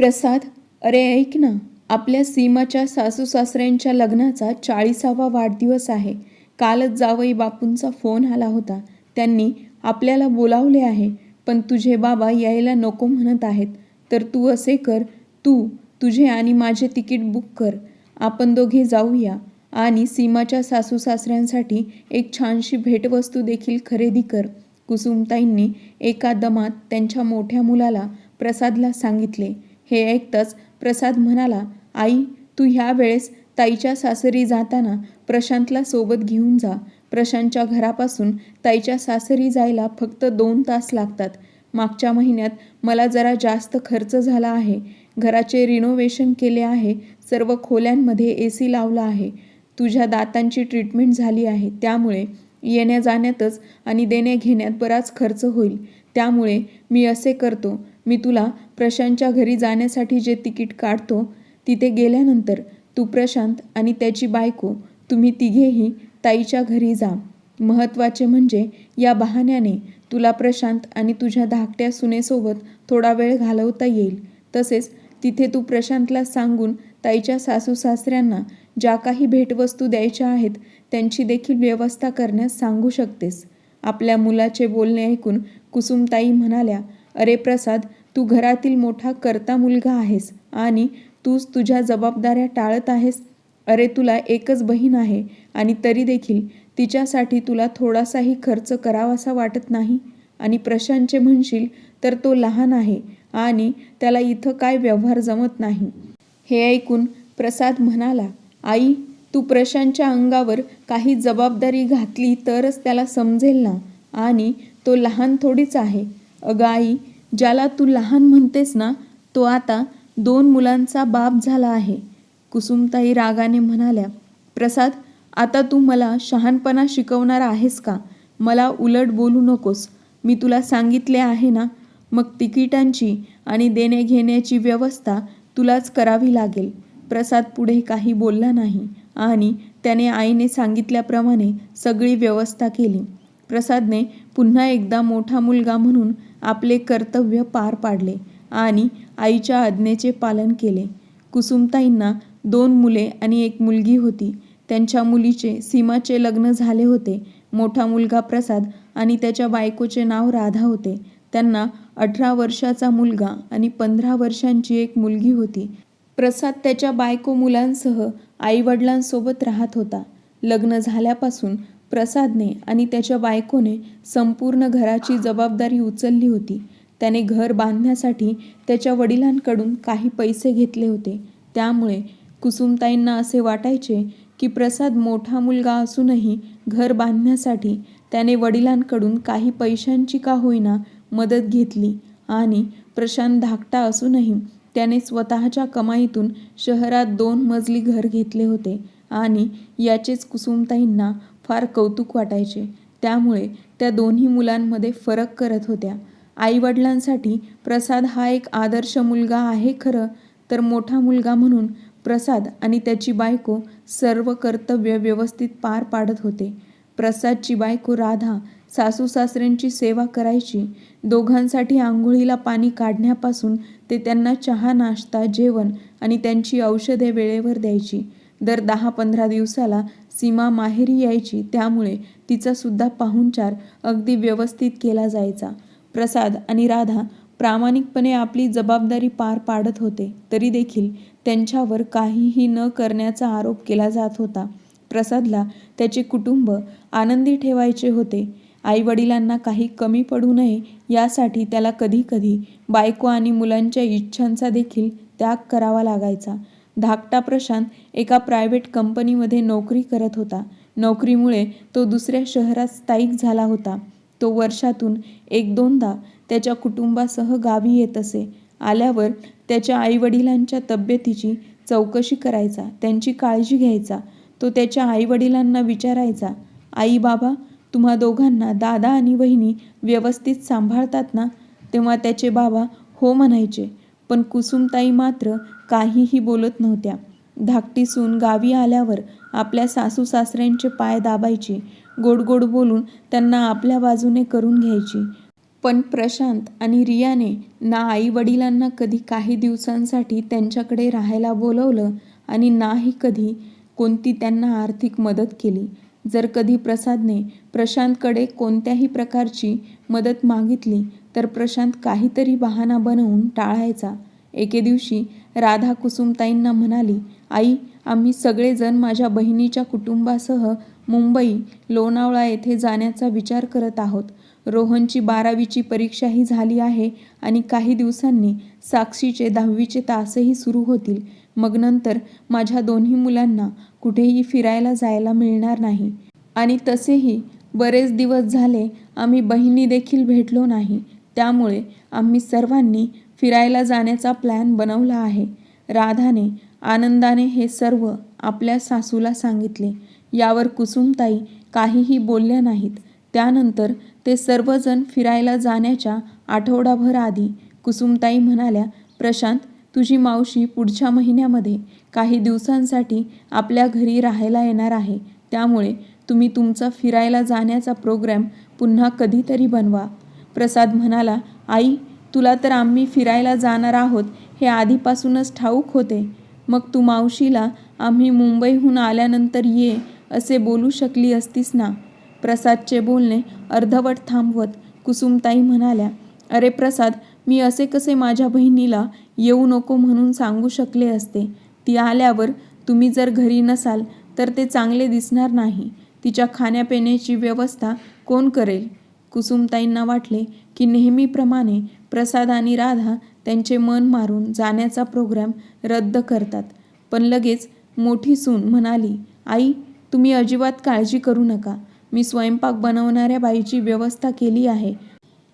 प्रसाद अरे ऐक ना आपल्या सीमाच्या सासू सासऱ्यांच्या लग्नाचा चाळीसावा वाढदिवस आहे. कालच जावई बापूंचा फोन आला होता. त्यांनी आपल्याला बोलावले आहे पण तुझे बाबा यायला नको म्हणत आहेत. तर तू असे कर तू तुझे आणि माझे तिकीट बुक कर. आपण दोघे जाऊया आणि सीमाच्या सासू सासऱ्यांसाठी एक छानशी भेटवस्तू देखील खरेदी कर कुसुमताईंनी एका दमात त्यांच्या मोठ्या मुलाला प्रसादला सांगितले. हे ऐकताच प्रसाद म्हणाला आई तू ह्या वेळेस ताईच्या सासरी जाताना प्रशांतला सोबत घेऊन जा. प्रशांतच्या घरापासून ताईच्या सासरी जायला फक्त दोन तास लागतात. मागच्या महिन्यात मला जरा जास्त खर्च झाला आहे. घराचे रिनोव्हेशन केले आहे. सर्व खोल्यांमध्ये ए सी लावला आहे. तुझ्या दातांची ट्रीटमेंट झाली आहे. त्यामुळे येण्या जाण्यातच आणि देण्या घेण्यात बराच खर्च होईल. त्यामुळे मी असे करतो. मी तुला प्रशांतच्या घरी जाण्यासाठी जे तिकीट काढतो तिथे गेल्यानंतर तू प्रशांत आणि त्याची बायको तुम्ही तिघेही ताईच्या घरी जा. महत्त्वाचे म्हणजे या बहाण्याने तुला प्रशांत आणि तुझ्या धाकट्या सुनेसोबत थोडा वेळ घालवता येईल. तसेच तिथे तू प्रशांतला सांगून ताईच्या सासू सासऱ्यांना ज्या काही भेटवस्तू द्यायच्या आहेत त्यांची देखील व्यवस्था करण्यास सांगू शकतेस. आपल्या मुलाचे बोलणे ऐकून कुसुमताई म्हणाल्या अरे प्रसाद तू घरातील मोठा करता मुलगा आहेस आणि तूच तुझ्या जबाबदाऱ्या टाळत आहेस. अरे तुला एकच बहीण आहे आणि तरी देखील तिच्यासाठी तुला थोडासाही खर्च करावासा वाटत नाही. आणि प्रशांतचे म्हणशील तर तो लहान आहे आणि त्याला इथं काय व्यवहार जमत नाही. हे ऐकून प्रसाद म्हणाला आई तू प्रशांतच्या अंगावर काही जबाबदारी घातली तरच त्याला समजेल ना? आणि तो लहान थोडीच आहे. अगं आई ज्याला तू लहान म्हणतेस ना तो आता दोन मुलांचा बाप झाला आहे. कुसुमताई रागाने म्हणाल्या प्रसाद आता तू मला शहाणपणा शिकवणार आहेस का? मला उलट बोलू नकोस. मी तुला सांगितले आहे ना मग तिकिटांची आणि देणे घेण्याची व्यवस्था तुलाच करावी लागेल. प्रसाद पुढे काही बोलला नाही आणि त्याने आईने सांगितल्याप्रमाणे सगळी व्यवस्था केली. प्रसादने पुन्हा एकदा मोठा मुलगा म्हणून आपले कर्तव्य पार पाडले आणि आईच्या आज्ञेचे पालन केले. कुसुमताईंना दोन मुले आणि एक मुलगी होती. त्यांच्या मुलीचे सीमाचे लग्न झाले होते. मोठा मुलगा प्रसाद आणि त्याच्या बायकोचे नाव राधा होते. त्यांना अठरा वर्षाचा मुलगा आणि पंधरा वर्षांची एक मुलगी होती. प्रसाद त्याच्या बायको मुलांसह आईवडिलांसोबत राहत होता. लग्न झाल्यापासून प्रसादने आणि त्याच्या बायकोने संपूर्ण घराची जबाबदारी उचलली होती. त्याने घर बांधण्यासाठी त्याच्या वडिलांकडून काही पैसे घेतले होते. त्यामुळे कुसुमताईंना असे वाटायचे की प्रसाद मोठा मुलगा असूनही घर बांधण्यासाठी त्याने वडिलांकडून काही पैशांची का होईना मदत घेतली आणि प्रशांत धाकटा असूनही त्याने स्वतःच्या कमाईतून शहरात दोन मजली घर घेतले होते आणि याचेच कुसुमताईंना फार कौतुक वाटायचे. त्यामुळे त्या दोन्ही मुलांमध्ये फरक करत होत्या. आईवडिलांसाठी प्रसाद हा एक आदर्श मुलगा आहे खरं तर मोठा मुलगा म्हणून प्रसाद आणि त्याची बायको सर्व कर्तव्य व्यवस्थित पार पाडत होते. प्रसादची बायको राधा सासू सासऱ्यांची सेवा करायची. दोघांसाठी आंघोळीला पाणी काढण्यापासून ते त्यांना चहा नाश्ता जेवण आणि त्यांची औषधे वेळेवर द्यायची. दर दहा पंधरा दिवसाला सीमा माहेरी यायची त्यामुळे तिचासुद्धा पाहुणचार अगदी व्यवस्थित केला जायचा. प्रसाद आणि राधा प्रामाणिकपणे आपली जबाबदारी पार पाडत होते तरी देखील त्यांच्यावर काहीही न करण्याचा आरोप केला जात होता. प्रसादला त्याचे कुटुंब आनंदी ठेवायचे होते. आईवडिलांना काही कमी पडू नये यासाठी त्याला कधीकधी बायको आणि मुलांच्या इच्छांचा देखील त्याग करावा लागायचा. धाकटा प्रशांत एका प्रायव्हेट कंपनीमध्ये नोकरी करत होता. नोकरीमुळे तो दुसऱ्या शहरात स्थायिक झाला होता. तो वर्षातून एक दोनदा त्याच्या कुटुंबासह गावी येत असे. आल्यावर त्याच्या आईवडिलांच्या तब्येतीची चौकशी करायचा त्यांची काळजी घ्यायचा तो त्याच्या आईवडिलांना विचारायचा आई बाबा तुम्हा दोघांना दादा आणि वहिनी व्यवस्थित सांभाळतात ना? तेव्हा त्याचे बाबा हो म्हणायचे. पण कुसुमताई मात्र काहीही बोलत नव्हत्या. धाकटी सून गावी आल्यावर आपल्या सासू सासऱ्यांचे पाय दाबायची गोड गोड बोलून त्यांना आपल्या बाजूने करून घ्यायची. पण प्रशांत आणि रियाने ना आई वडिलांना कधी काही दिवसांसाठी त्यांच्याकडे राहायला बोलवलं आणि नाही कधी कोणती त्यांना आर्थिक मदत केली. जर कधी प्रसादने प्रशांतकडे कोणत्याही प्रकारची मदत मागितली तर प्रशांत काहीतरी बहाणा बनवून टाळायचा. एके दिवशी राधा कुसुमताईंना म्हणाली आई आम्ही सगळेजण माझ्या बहिणीच्या कुटुंबासह मुंबई लोणावळा येथे जाण्याचा विचार करत आहोत. रोहनची बारावीची परीक्षाही झाली आहे आणि काही दिवसांनी साक्षीचे दहावीचे तासही सुरू होतील. मग नंतर माझ्या दोन्ही मुलांना कुठेही फिरायला जायला मिळणार नाही. आणि तसेही बरेच दिवस झाले आम्ही बहिणी देखील भेटलो नाही. त्यामुळे आम्ही सर्वांनी फिरायला जाण्याचा प्लॅन बनवला आहे. राधाने आनंदाने हे सर्व आपल्या सासूला सांगितले. यावर कुसुमताई काहीही बोलल्या नाहीत. त्यानंतर ते सर्वजण फिरायला जाण्याच्या आठवडाभर आधी कुसुमताई म्हणाल्या प्रशांत तुझी मावशी पुढच्या महिन्यामध्ये काही दिवसांसाठी आपल्या घरी राहायला येणार आहे. त्यामुळे तुम्ही तुमचा फिरायला जाण्याचा प्रोग्रॅम पुन्हा कधीतरी बनवा. प्रसाद म्हणाला आई तुला तर आम्ही फिरायला जाणार आहोत हे आधीपासूनच ठाऊक होते. मग तू मावशीला आम्ही मुंबईहून आल्यानंतर ये असे बोलू शकली असतीस ना? प्रसादचे बोलणे अर्धवट थांबवत कुसुमताई म्हणाल्या अरे प्रसाद मी असे कसे माझ्या बहिणीला येऊ नको म्हणून सांगू शकले असते. ती आल्यावर तुम्ही जर घरी नसाल तर ते चांगले दिसणार नाही. तिच्या खाण्यापिण्याची व्यवस्था कोण करेल? कुसुमताईंना वाटले की नेहमीप्रमाणे प्रसाद आणि राधा त्यांचे मन मारून जाण्याचा प्रोग्राम रद्द करतात. पण लगेच मोठी सून म्हणाली आई तुम्ही अजिबात काळजी करू नका. मी स्वयंपाक बनवणाऱ्या बाईची व्यवस्था केली आहे.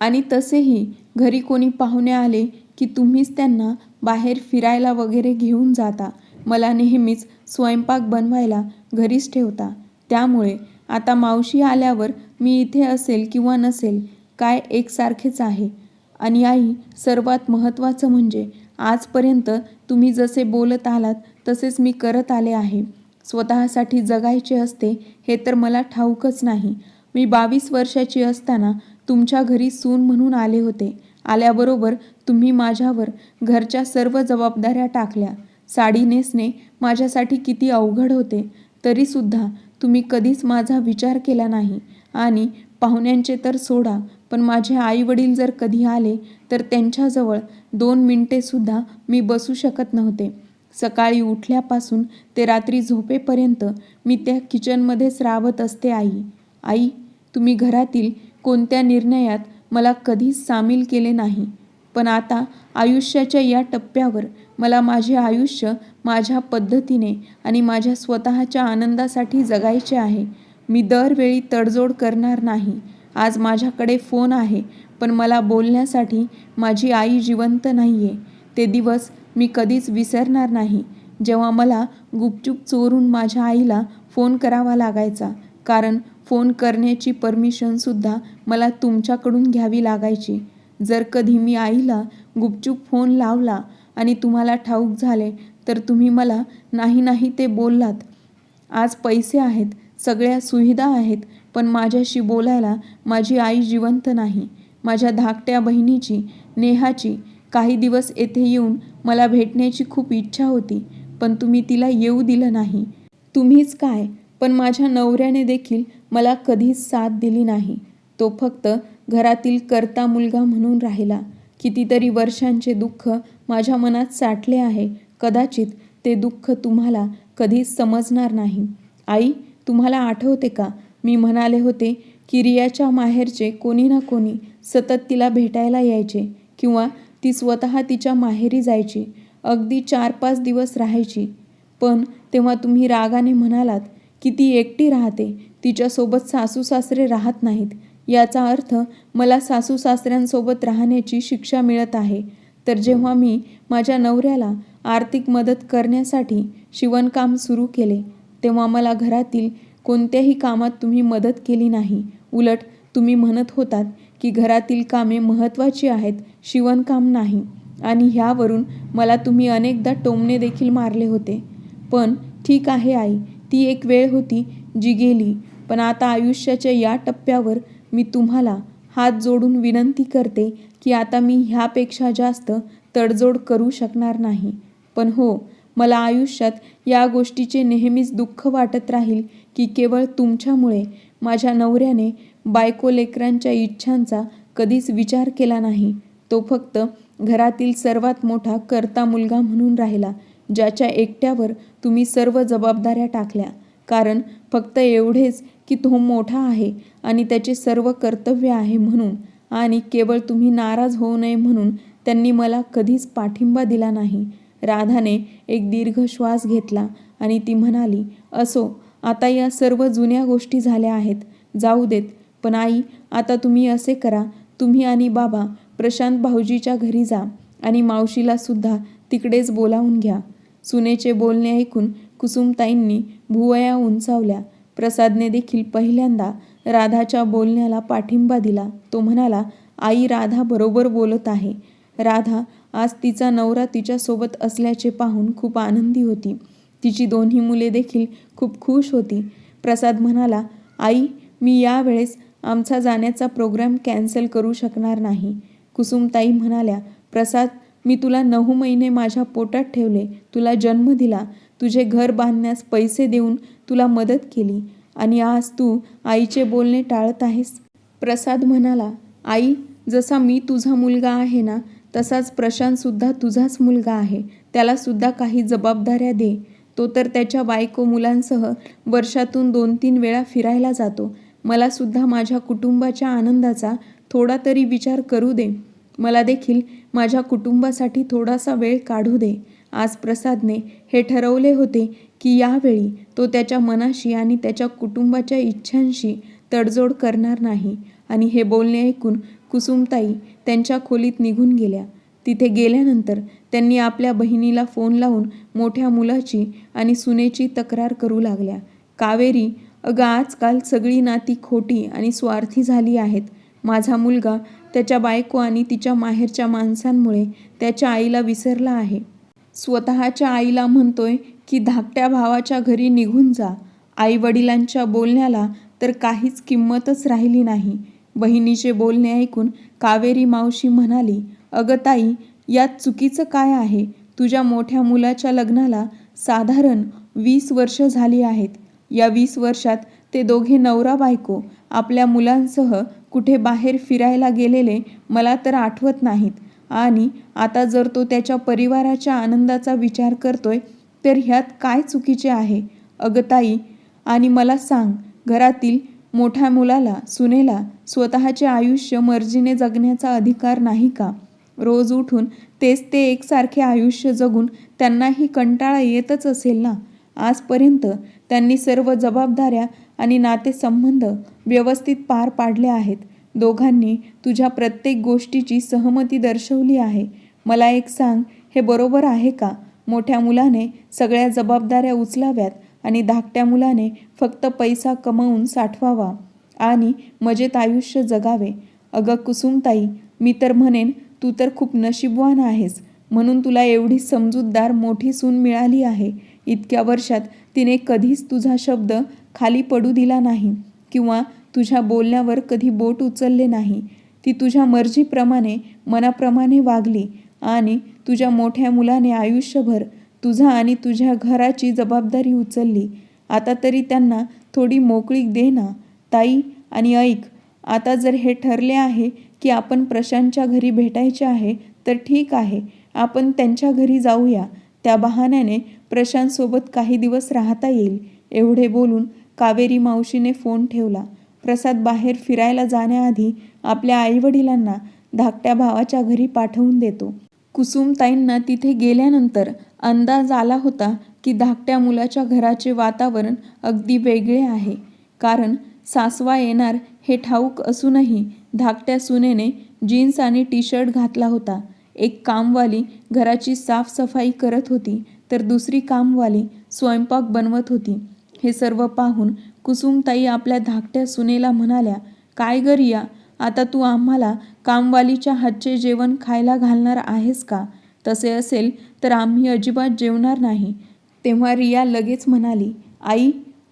आणि तसेही घरी कोणी पाहुणे आले की तुम्हीच त्यांना बाहेर फिरायला वगैरे घेऊन जाता. मला नेहमीच स्वयंपाक बनवायला घरीच ठेवता. त्यामुळे आता मावशी आल्यावर मी इथे असेल किंवा नसेल काय एकसारखेच आहे. आणि आई सर्वात महत्त्वाचं म्हणजे आजपर्यंत तुम्ही जसे बोलत आलात तसेच मी करत आले आहे. स्वतःसाठी जगायचे असते हे तर मला ठाऊकच नाही. मी बावीस वर्षाची असताना तुमच्या घरी सून म्हणून आले होते. आल्याबरोबर तुम्ही माझ्यावर घरच्या सर्व जबाबदाऱ्या टाकल्या. साडी नेसणे माझ्यासाठी किती अवघड होते तरीसुद्धा तुम्ही कधीच माझा विचार केला नाही. आणि पाहुण्यांचे तर सोडा पण माझे आईवडील जर कधी आले तर त्यांच्याजवळ दोन मिनटेसुद्धा मी बसू शकत नव्हते. सकाळी उठल्यापासून ते रात्री झोपेपर्यंत मी त्या किचनमध्येच राबत असते आई. आई तुम्ही घरातील कोणत्या निर्णयात मला कधीच सामील केले नाही पण आता आयुष्याच्या या टप्प्यावर मला माझे आयुष्य माझ्या पद्धतीने आणि माझ्या स्वतःच्या आनंदासाठी जगायचे आहे. मी दरवेळी तडजोड करणार नाही. आज माझ्याकडे फोन आहे पण मला बोलण्यासाठी माझी आई जिवंत नाही आहे ते दिवस मी कधीच विसरणार नाही. जेव्हा मला गुपचूप चोरून माझ्या आईला फोन करावा लागायचा कारण फोन करण्याची परमिशनसुद्धा मला तुमच्याकडून घ्यावी लागायची. जर कधी मी आईला गुपचूप फोन लावला आणि तुम्हाला ठाऊक झाले तर तुम्ही मला नाही नाही ते बोललात. आज पैसे आहेत सगळ्या सुविधा आहेत पण माझ्याशी बोलायला माझी आई जिवंत नाही. माझ्या धाकट्या बहिणीची नेहाची काही दिवस येथे येऊन मला भेटण्याची खूप इच्छा होती पण तुम्ही तिला येऊ दिलं नाही. तुम्हीच काय पण माझ्या नवऱ्याने देखील मला कधीच साथ दिली नाही. तो फक्त घरातील करता मुलगा म्हणून राहिला. कितीतरी वर्षांचे दुःख माझ्या मनात साठले आहे. कदाचित ते दुःख तुम्हाला कधीच समजणार नाही. आई तुम्हाला आठवते का? मी म्हणाले होते की रियाच्या माहेरचे कोणी ना कोणी सतत तिला भेटायला यायचे किंवा ती स्वतः तिच्या माहेरी जायची अगदी चार पाच दिवस राहायची. पण तेव्हा तुम्ही रागाने म्हणालात की ती एकटी राहते तिच्यासोबत सासू सासरे राहत नाहीत. याचा अर्थ मला सासू सासऱ्यांसोबत राहण्याची शिक्षा मिळत आहे. तर जेव्हा मी माझ्या नवऱ्याला आर्थिक मदत करण्यासाठी शिवणकाम सुरू केले तेव्हा मला घरातील कोणत्याही कामात तुम्ही मदत केली नाही. उलट तुम्ही म्हणत होतात की घरातील कामे महत्त्वाची आहेत शिवणकाम नाही. आणि ह्यावरून मला तुम्ही अनेकदा टोमणे देखील मारले होते. पण ठीक आहे आई ती एक वेळ होती जी गेली. पण आता आयुष्याच्या या टप्प्यावर मी तुम्हाला हात जोडून विनंती करते की आता मी ह्यापेक्षा जास्त तडजोड करू शकणार नाही. पण हो मला आयुष्यात या गोष्टीचे नेहमीच दुःख वाटत राहील की केवळ तुमच्यामुळे माझ्या नवऱ्याने बायको लेकरांच्या इच्छांचा कधीच विचार केला नाही. तो फक्त घरातील सर्वात मोठा करता मुलगा म्हणून राहिला ज्याच्या एकट्यावर तुम्ही सर्व जबाबदाऱ्या टाकल्या. कारण फक्त एवढेच की तो मोठा आहे आणि त्याचे सर्व कर्तव्य आहे म्हणून आणि केवळ तुम्ही नाराज होऊ नये म्हणून त्यांनी मला कधीच पाठिंबा दिला नाही. राधाने एक दीर्घ श्वास घेतला आणि ती म्हणाली असो आता या सर्व जुन्या गोष्टी झाल्या आहेत. जाऊ देत पण आई आता तुम्ही असे करा. तुम्ही आणि बाबा प्रशांत भाऊजीच्या घरी जा आणि मावशीला सुद्धा तिकडेच बोलावून घ्या. सुनेचे बोलणे ऐकून कुसुमताईंनी भुवया उंचावल्या. प्रसादने देखील पहिल्यांदा राधाच्या बोलण्याला पाठिंबा दिला. तो म्हणाला आई राधा बरोबर बोलत आहे. राधा आज तिचा नवरा तिच्यासोबत असल्याचे पाहून खूप आनंदी होती. तिची दोन्ही मुले देखील खूप खुश होती. प्रसाद म्हणाला आई मी यावेळेस आमचा जाण्याचा प्रोग्राम कॅन्सल करू शकणार नाही. कुसुमताई म्हणाल्या प्रसाद मी तुला नऊ महिने माझ्या पोटात ठेवले. तुला जन्म दिला. तुझे घर बांधण्यास पैसे देऊन तुला मदत केली. आणि आज तू आईचे बोलणे टाळत आहेस. प्रसाद म्हणाला आई जसा मी तुझा मुलगा आहे ना तसाच प्रशांतसुद्धा तुझाच मुलगा आहे. त्यालासुद्धा काही जबाबदाऱ्या दे. तो तर त्याच्या बायको मुलांसह वर्षातून दोन तीन वेळा फिरायला जातो. मला सुद्धा माझ्या कुटुंबाच्या आनंदाचा थोडा तरी विचार करू दे. मला देखील माझ्या कुटुंबासाठी थोडासा वेळ काढू दे. आज प्रसादने हे ठरवले होते की यावेळी तो त्याच्या मनाशी आणि त्याच्या कुटुंबाच्या इच्छांशी तडजोड करणार नाही. आणि हे बोलणे ऐकून कुसुमताई त्यांच्या खोलीत निघून गेल्या. तिथे गेल्यानंतर त्यांनी आपल्या बहिणीला फोन लावून मोठ्या मुलाची आणि सुनेची तक्रार करू लागल्या. कावेरी अगं आजकाल सगळी नाती खोटी आणि स्वार्थी झाली आहेत. माझा मुलगा त्याच्या बायको आणि तिच्या माहेरच्या माणसांमुळे त्याच्या आईला विसरला आहे. स्वतःच्या आईला म्हणतोय की धाकट्या भावाच्या घरी निघून जा. आई वडिलांच्या बोलण्याला तर काहीच किंमतच राहिली नाही. बहिणीचे बोलणे ऐकून कावेरी मावशी म्हणाली अगं ताई यात चुकीचं काय आहे? तुझ्या मोठ्या मुलाच्या लग्नाला साधारण वीस वर्ष झाली आहेत. या वीस वर्षात ते दोघे नवरा बायको आपल्या मुलांसह कुठे बाहेर फिरायला गेलेले मला तर आठवत नाहीत. आणि आता जर तो त्याच्या परिवाराच्या आनंदाचा विचार करतोय तर ह्यात काय चुकीचे आहे? अगं ताई आणि मला सांग घरातील मोठ्या मुलाला सुनेला स्वतःचे आयुष्य मर्जीने जगण्याचा अधिकार नाही का? रोज उठून तेच ते एकसारखे आयुष्य जगून त्यांनाही कंटाळा येतच असेल ना? आजपर्यंत त्यांनी सर्व जबाबदाऱ्या आणि नातेसंबंध व्यवस्थित पार पाडले आहेत. दोघांनी तुझ्या प्रत्येक गोष्टीची सहमती दर्शवली आहे. मला एक सांग हे बरोबर आहे का? मोठ्या मुलाने सगळ्या जबाबदाऱ्या उचलाव्यात आणि धाकट्या मुलाने फक्त पैसा कमवून साठवावा आणि मजेत आयुष्य जगावे. अगं कुसुमताई मी तर म्हणेन तू तर खूप नशीबवान आहेस. म्हणून तुला एवढी समजूतदार मोठी सून मिळाली आहे. इतक्या वर्षात तिने कधीच तुझा शब्द खाली पडू दिला नाही किंवा तुझ्या बोलण्यावर कधी बोट उचलले नाही. ती तुझ्या मर्जीप्रमाणे मनाप्रमाणे वागली आणि तुझ्या मोठ्या मुलाने आयुष्यभर तुझा आणि तुझ्या घराची जबाबदारी उचलली. आता तरी त्यांना थोडी मोकळीक दे ना. ताई आणि ऐक आता जर हे ठरले आहे की आपण प्रशांतच्या घरी भेटायचे आहे तर ठीक आहे. आपण त्यांच्या घरी जाऊया. त्या बहाण्याने प्रशांतसोबत काही दिवस राहता येईल. एवढे बोलून कावेरी मावशीने फोन ठेवला. प्रसाद बाहेर फिरायला जाण्याआधी आपल्या आईवडिलांना धाकट्या भावाच्या घरी पाठवून देतो. कुसुमताईंना तिथे गेल्यानंतर अंदाज आला होता की धाकट्या मुलाच्या घराचे वातावरण अगदी वेगळे आहे. कारण सासवा येणार हे ठाऊक असूनही धाकट्या सुनेने जीन्स आणि टी शर्ट घातला होता. एक कामवाली घराची साफसफाई करत होती तर दुसरी कामवाली स्वयंपाक बनवत होती. हे सर्व पाहून कुसुमताई आपल्या धाकट्या सुनेला म्हणाल्या काय गरिया आता तू आम्हाला कामवालीच्या हातचे जेवण खायला घालणार आहेस का? तसे असेल तर आम्ही अजिबात जेवणार नाही. तेव्हा रिया लगेच म्हणाली आई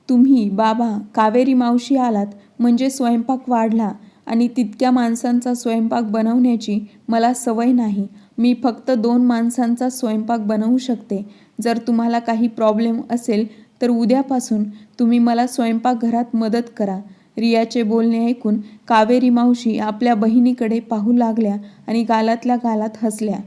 तुम्ही बाबा कावेरी मावशी आलात. म्हणजे स्वयंपाक वाढला आणि तितक्या माणसांचा स्वयंपाक बनवण्याची मला सवय नाही. मी फक्त दोन माणसांचा स्वयंपाक बनवू शकते. जर तुम्हाला काही प्रॉब्लेम असेल तर उद्यापासून तुम्ही मला स्वयंपाकघरात मदत करा. रियाचे बोलणे ऐकून कावेरी मावशी आपल्या बहिणीकडे पाहू लागल्या आणि गालातल्या गालात हसल्या.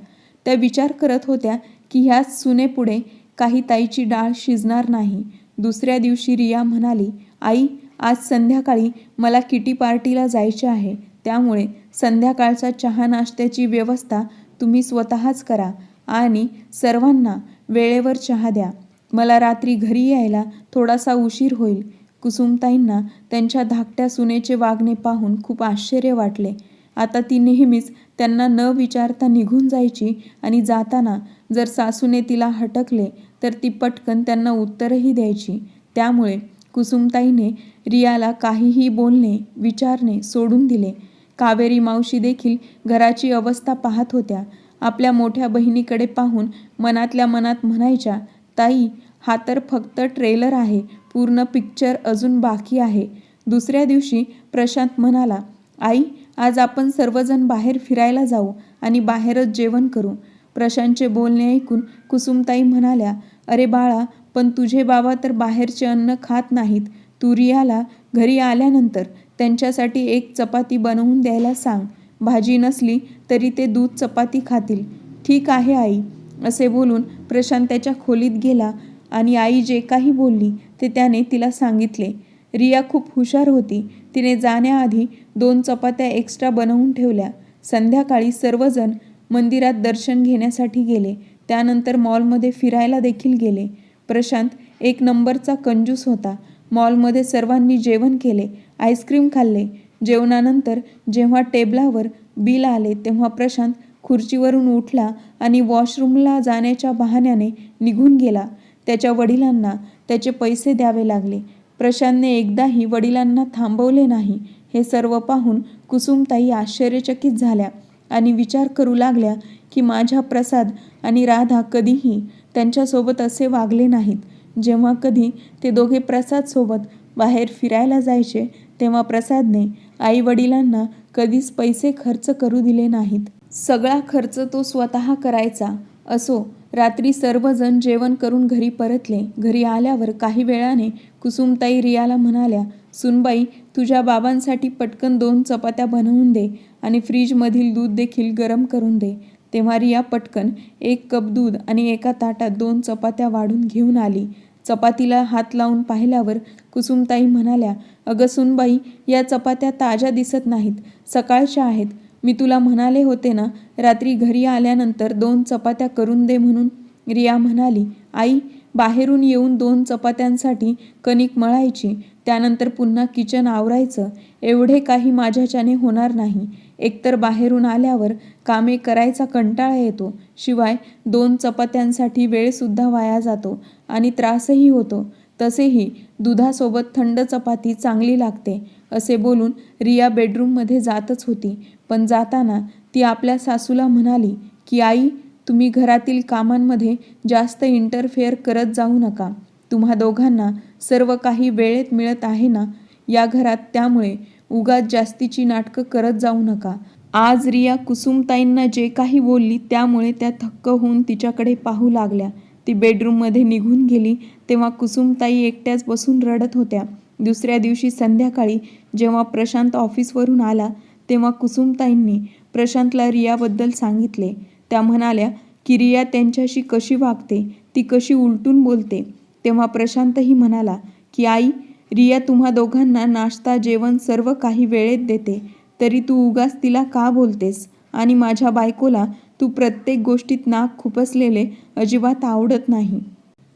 त्या विचार करत होत्या की ह्या सुनेपुढे काही ताईची डाळ शिजणार नाही. दुसऱ्या दिवशी रिया म्हणाली आई आज संध्याकाळी मला किटी पार्टीला जायचे आहे. त्यामुळे संध्याकाळचा चहा नाश्त्याची व्यवस्था तुम्ही स्वतःच करा आणि सर्वांना वेळेवर चहा द्या. मला रात्री घरी यायला थोडासा उशीर होईल. कुसुमताईंना त्यांच्या धाकट्या सुनेचे वागणे पाहून खूप आश्चर्य वाटले. आता ती नेहमीच त्यांना न विचारता निघून जायची आणि जाताना जर सासूने तिला हटकले तर ती पटकन त्यांना उत्तरही द्यायची. त्यामुळे कुसुमताईने रियाला काहीही बोलणे विचारणे सोडून दिले. कावेरी मावशी देखील घराची अवस्था पाहत होत्या. आपल्या मोठ्या बहिणीकडे पाहून मनातल्या मनात म्हणायच्या ताई हा तर फक्त ट्रेलर आहे. पूर्ण पिक्चर अजून बाकी आहे. दुसऱ्या दिवशी प्रशांत म्हणाला आई आज आपण सर्वजण बाहेर फिरायला जाऊ आणि बाहेरच जेवण करू. प्रशांतचे बोलणे ऐकून कुसुमताई म्हणाल्या अरे बाळा पण तुझे बाबा तर बाहेरचे अन्न खात नाहीत. तू रियाला घरी आल्यानंतर त्यांच्यासाठी एक चपाती बनवून द्यायला सांग. भाजी नसली तरी ते दूध चपाती खातील. ठीक आहे आई असे बोलून प्रशांत त्याच्या खोलीत गेला आणि आई जे काही बोलली ते त्याने तिला सांगितले. रिया खूप हुशार होती. तिने जाण्याआधी दोन चपात्या एक्स्ट्रा बनवून ठेवल्या. संध्याकाळी सर्वजण मंदिरात दर्शन घेण्यासाठी गेले. त्यानंतर मॉलमध्ये फिरायला देखील गेले. प्रशांत एक नंबरचा कंजूस होता. मॉलमध्ये सर्वांनी जेवण केले. आईस्क्रीम खाल्ले. जेवणानंतर जेव्हा टेबलावर बिल आले तेव्हा प्रशांत खुर्चीवरून उठला आणि वॉशरूमला जाण्याच्या बहाण्याने निघून गेला. त्याच्या वडिलांना त्याचे पैसे द्यावे लागले. प्रशांतने एकदाही वडिलांना थांबवले नाही हे सर्व पाहून कुसुमताई आश्चर्यचकित झाल्या आणि विचार करू लागल्या की माझ्या प्रसाद आणि राधा कधीही त्यांच्यासोबत असे वागले नाहीत. जेव्हा कधी ते दोघे प्रसादसोबत बाहेर फिरायला जायचे तेव्हा प्रसादने आई वडिलांना कधीच पैसे खर्च करू दिले नाहीत. सगळा खर्च तो स्वतः करायचा असो रात्री सर्वजण जेवण करून घरी परतले. घरी आल्यावर काही वेळाने कुसुमताई रियाला म्हणाल्या सुनबाई तुझ्या बाबांसाठी पटकन दोन चपात्या बनवून दे आणि फ्रीजमधील दूध देखील गरम करून दे तेव्हा रिया पटकन एक कप दूध आणि एका ताटात दोन चपात्या वाढून घेऊन आली. चपातीला हात लावून पाहिल्यावर कुसुमताई म्हणाल्या अगं सुनबाई या चपात्या ताज्या दिसत नाहीत. सकाळच्या आहेत. मी तुला म्हणाले होते ना रात्री घरी आल्यानंतर दोन चपात्या करून दे म्हणून. रिया म्हणाली आई बाहेरून येऊन दोन चपात्यांसाठी कणिक मळायची त्यानंतर पुन्हा किचन आवरायचं. एवढे काही माझ्याच्याने होणार नाही. एकतर बाहेरून आल्यावर कामे करायचा कंटाळा येतो. शिवाय दोन चपात्यांसाठी वेळसुद्धा वाया जातो आणि त्रासही होतो. तसेही दुधासोबत थंड चपाती चांगली लागते. असे बोलून रिया बेडरूममध्ये जातच होती. पण जाताना ती आपल्या सासूला म्हणाली की आई तुम्ही घरातील कामांमध्ये जास्त इंटरफेअर करत जाऊ नका. तुम्हा दोघांना सर्व काही वेळेत मिळत आहे ना? या घरात त्यामुळे उगाच जास्तीची नाटकं करत जाऊ नका. आज रिया कुसुमताईंना जे काही बोलली त्यामुळे त्या थक्क होऊन तिच्याकडे पाहू लागल्या. ती बेडरूममध्ये निघून गेली तेव्हा कुसुमताई एकट्याच बसून रडत होत्या. दुसऱ्या दिवशी संध्याकाळी जेव्हा प्रशांत ऑफिसवरून आला तेव्हा कुसुमताईंनी प्रशांतला रियाबद्दल सांगितले. त्या म्हणाल्या की रिया त्यांच्याशी कशी वागते ती कशी उलटून बोलते? तेव्हा प्रशांतही म्हणाला की आई रिया तुम्हा दोघांना नाश्ता जेवण सर्व काही वेळेत देते. तरी तू उगाच तिला का बोलतेस? आणि माझ्या बायकोला तू प्रत्येक गोष्टीत नाक खुपसलेले अजिबात आवडत नाही.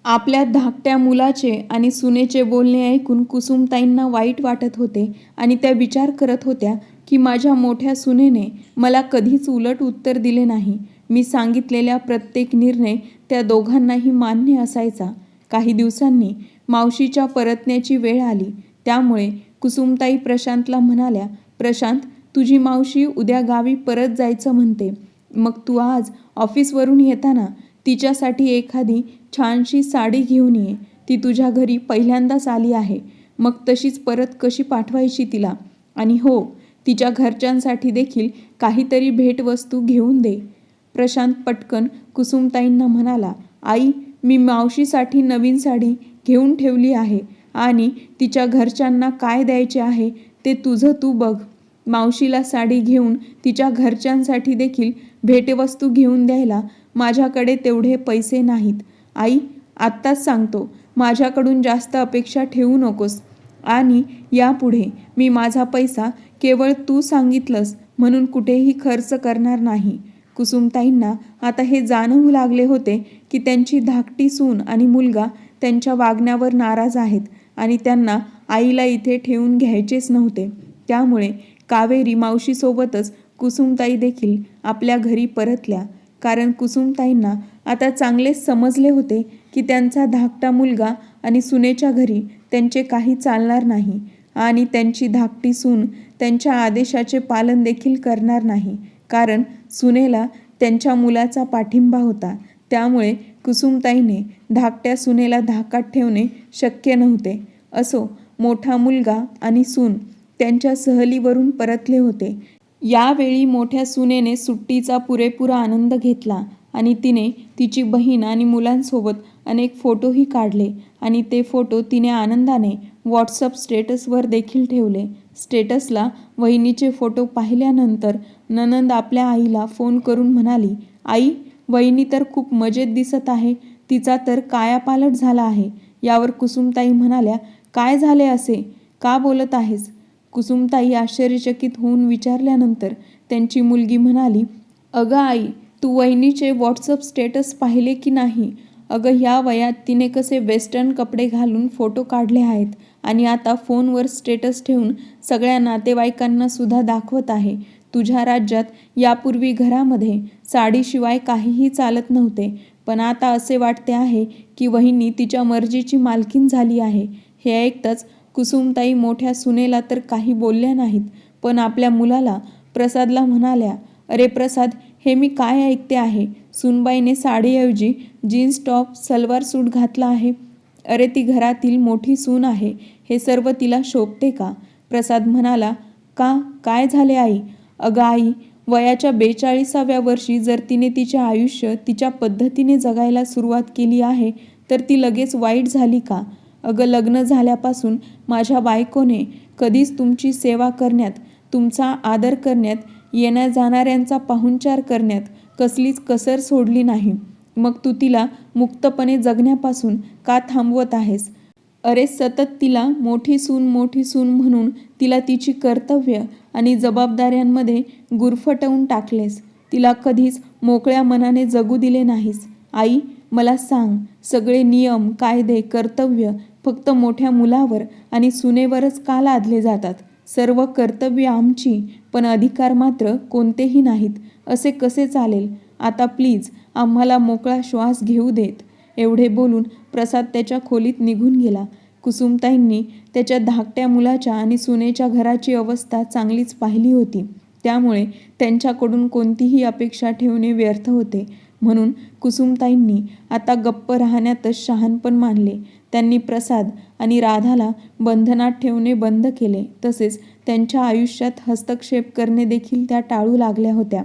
आपल्या धाकट्या मुलाचे आणि सुनेचे बोलणे ऐकून कुसुमताईंना वाईट वाटत होते आणि त्या विचार करत होत्या की माझ्या मोठ्या सुनेने मला कधीच उलट उत्तर दिले नाही. मी सांगितलेल्या प्रत्येक निर्णय त्या दोघांनाही मान्य असायचा. काही दिवसांनी मावशीच्या परतण्याची वेळ आली. त्यामुळे कुसुमताई प्रशांतला म्हणाल्या प्रशांत तुझी मावशी उद्या गावी परत जायचं म्हणते. मग तू आज ऑफिसवरून येताना तिच्यासाठी एखादी छानशी साडी घेऊन ये. ती तुझ्या घरी पहिल्यांदाच आली आहे. मग तशीच परत कशी पाठवायची तिला? आणि हो तिच्या घरच्यांसाठी देखील काहीतरी भेटवस्तू घेऊन दे. प्रशांत पटकन कुसुमताईंना म्हणाला आई मी मावशीसाठी नवीन साडी घेऊन ठेवली आहे आणि तिच्या घरच्यांना काय द्यायचे आहे ते तुझं तू बघ. मावशीला साडी घेऊन तिच्या घरच्यांसाठी देखील भेटवस्तू घेऊन द्यायला माझ्याकडे तेवढे पैसे नाहीत. आई आत्ताच सांगतो माझ्याकडून जास्त अपेक्षा ठेवू नकोस. आणि यापुढे मी माझा पैसा केवळ तू सांगितलंस म्हणून कुठेही खर्च करणार नाही. कुसुमताईंना आता हे जाणवू लागले होते की त्यांची धाकटी सून आणि मुलगा त्यांच्या वागण्यावर नाराज आहेत आणि त्यांना आईला इथे ठेवून घ्यायचेच नव्हते. त्यामुळे कावेरी मावशीसोबतच कुसुमताई देखील आपल्या घरी परतल्या कारण कुसुमताईंना आता चांगलेच समजले होते की त्यांचा धाकटा मुलगा आणि सुनेच्या घरी त्यांचे काही चालणार नाही आणि त्यांची धाकटी सून त्यांच्या आदेशाचे पालन देखील करणार नाही. कारण सुनेला त्यांच्या मुलाचा पाठिंबा होता. त्यामुळे कुसुमताईने धाकट्या सुनेला धाकात ठेवणे शक्य नव्हते. असो मोठा मुलगा आणि सून त्यांच्या सहलीवरून परतले होते. यावेळी मोठ्या सुनेने सुट्टीचा पुरेपूर आनंद घेतला आणि तिने तिची बहीण आणि मुलांसोबत अनेक फोटोही काढले आणि ते फोटो तिने आनंदाने व्हॉट्सअप स्टेटसवर देखील ठेवले. स्टेटसला वहिनीचे फोटो पाहिल्यानंतर ननंद आपल्या आईला फोन करून म्हणाली आई वहिनी तर खूप मजेत दिसत आहे तिचा तर कायापालट झाला आहे. यावर कुसुमताई म्हणाल्या काय झाले असे? का बोलत आहेस? कुसुमताई आश्चर्यचकित होऊन विचारल्यानंतर त्यांची मुलगी म्हणाली अगं आई तू वहिनीचे व्हॉट्सअप स्टेटस पाहिले की नाही? अगं ह्या वयात तिने कसे वेस्टर्न कपडे घालून फोटो काढले आहेत आणि आता फोनवर स्टेटस ठेवून सगळ्या नातेवाईकांना सुद्धा दाखवत आहे. तुझ्या राज्यात यापूर्वी घरामध्ये साडीशिवाय काहीही चालत नव्हते पण आता असे वाटते आहे की वहिनी तिच्या मर्जीची मालकीन झाली आहे. हे ऐकताच कुसुमताई मोठ्या सुनेला तर काही बोलल्या नाहीत पण आपल्या मुलाला प्रसादला म्हणाल्या अरे प्रसाद हे मी काय ऐकते आहे? सुनबाईने साडीऐवजी जीन्स टॉप सलवार सूट घातला आहे. अरे ती घरातील मोठी सून आहे. हे सर्व तिला शोभते का? प्रसाद म्हणाला का? काय झाले आई? अगं आई वयाच्या बेचाळीसाव्या वर्षी जर तिने तिचे आयुष्य तिच्या पद्धतीने जगायला सुरुवात केली आहे तर ती लगेच वाईट झाली का? अगं लग्न झाल्यापासून माझ्या बायकोने कधीच तुमची सेवा करण्यात तुमचा आदर करण्यात येण्या जाणाऱ्यांचा पाहुणचार करण्यात कसलीच कसर सोडली नाही. मग तू तिला मुक्तपणे जगण्यापासून का थांबवत आहेस? अरे सतत तिला मोठी सून मोठी सून म्हणून तिला तिची कर्तव्य आणि जबाबदाऱ्यांमध्ये गुरफटवून टाकलेस. तिला कधीच मोकळ्या मनाने जगू दिले नाहीस. आई मला सांग सगळे नियम कायदे कर्तव्य फक्त मोठ्या मुलावर आणि सुनेवरच का लादले जातात? सर्व कर्तव्य आमची पण अधिकार मात्र कोणतेही नाहीत. असे कसे चालेल? आता प्लीज आम्हाला मोकळा श्वास घेऊ देत. एवढे बोलून प्रसाद त्याच्या खोलीत निघून गेला. कुसुमताईंनी त्याच्या धाकट्या मुलाच्या आणि सुनेच्या घराची अवस्था चांगलीच पाहिली होती. त्यामुळे त्यांच्याकडून कोणतीही अपेक्षा ठेवणे व्यर्थ होते. म्हणून कुसुमताईंनी आता गप्प राहण्यातच शहाणपण मानले. त्यांनी प्रसाद आणि राधाला बंधनात ठेवणे बंद केले. तसेच त्यांच्या आयुष्यात हस्तक्षेप करणे देखील त्या टाळू लागल्या होत्या.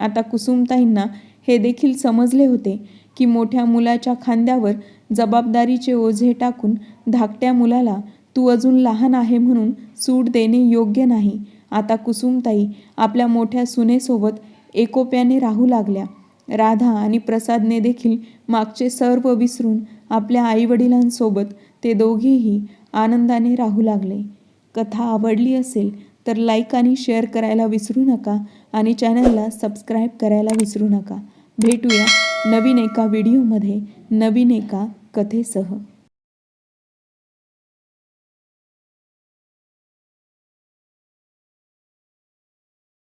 आता कुसुमताईंना हे देखील समजले होते की मोठ्या मुलाच्या खांद्यावर जबाबदारीचे ओझे टाकून धाकट्या मुलाला तू अजून लहान आहे म्हणून सूट देणे योग्य नाही. आता कुसुमताई आपल्या मोठ्या सुनेसोबत एकोप्याने राहू लागल्या. राधा आणि प्रसादने देखील मागचे सर्व विसरून आपल्या आईवडिलांसोबत ते दोघेही आनंदाने राहू लागले. कथा आवडली असेल तर लाईक आणि शेअर करायला विसरू नका आणि चॅनलला सबस्क्राईब करायला विसरू नका. भेटूया नवीन एका व्हिडिओमध्ये नवीन एका कथेसह.